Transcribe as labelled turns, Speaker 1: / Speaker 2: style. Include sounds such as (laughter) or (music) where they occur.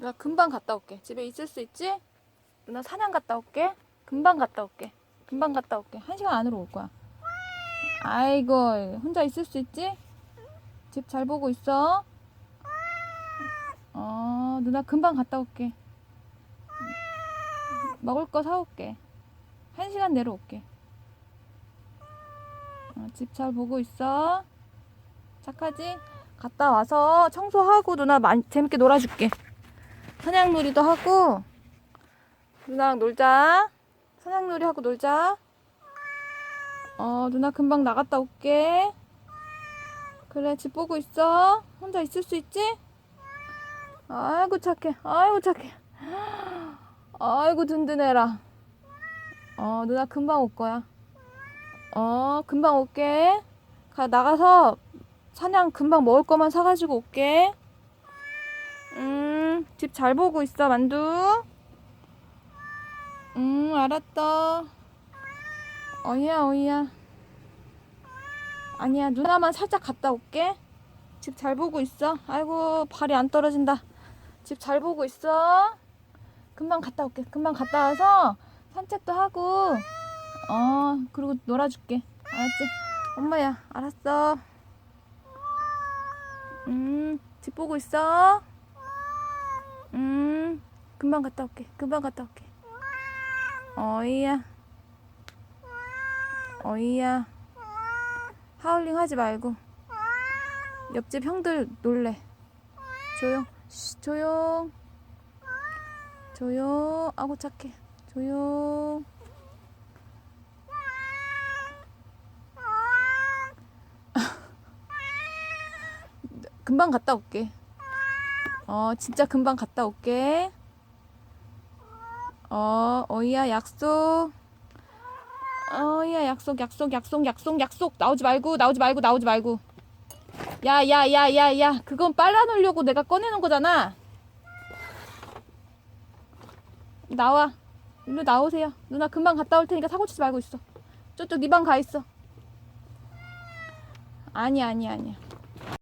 Speaker 1: 누나 금방 갔다 올게. 집에 있을 수 있지? 누나 사냥 갔다 올게. 금방 갔다 올게. 금방 갔다 올게. 한 시간 안으로 올 거야. 아이고, 혼자 있을 수 있지? 집 잘 보고 있어. 어, 누나 금방 갔다 올게. 먹을 거 사올게. 한 시간 내로 올게. 어, 집잘 보고 있어. 착하지? 갔다 와서 청소하고 누나 많이 재밌게 놀아줄게. 사냥놀이도 하고 누나랑 놀자. 사냥놀이 하고 놀자. 어, 누나 금방 나갔다 올게. 그래, 집 보고 있어. 혼자 있을 수 있지? 아이고 착해. 아이고 착해. 아이고 든든해라. 어, 누나 금방 올 거야. 어, 금방 올게. 가 나가서 사냥 금방 먹을 거만 사가지고 올게. 음, 집잘 보고 있어, 만두. 음, 알았다. 어이야, 어이야. 아니야, 누나만 살짝 갔다 올게. 집 잘 보고 있어. 아이고, 발이 안 떨어진다. 집 잘 보고 있어. 금방 갔다 올게. 금방 갔다 와서 산책도 하고, 어, 그리고 놀아줄게. 알았지? 엄마야, 알았어. 음, 집 보고 있어. 음, 금방 갔다 올게. 금방 갔다 올게. 어이야. 어이야. 하울링 하지 말고. 옆집 형들 놀래. 조용. 쉬, 조용. 조용. 아고 착해. 조용. (laughs) 금방 갔다 올게. 어, 진짜 금방 갔다 올게. 어, 어이야, 약속. 어이야, 약속, 약속, 약속, 약속, 약속. 나오지 말고, 나오지 말고, 나오지 말고. 야, 야, 야, 야, 야. 그건 빨아놓으려고 내가 꺼내는 거잖아. 나와. 일로 나오세요. 누나 금방 갔다 올 테니까 사고 치지 말고 있어. 저쪽 네 방 가 있어. 아니, 아니, 아니야.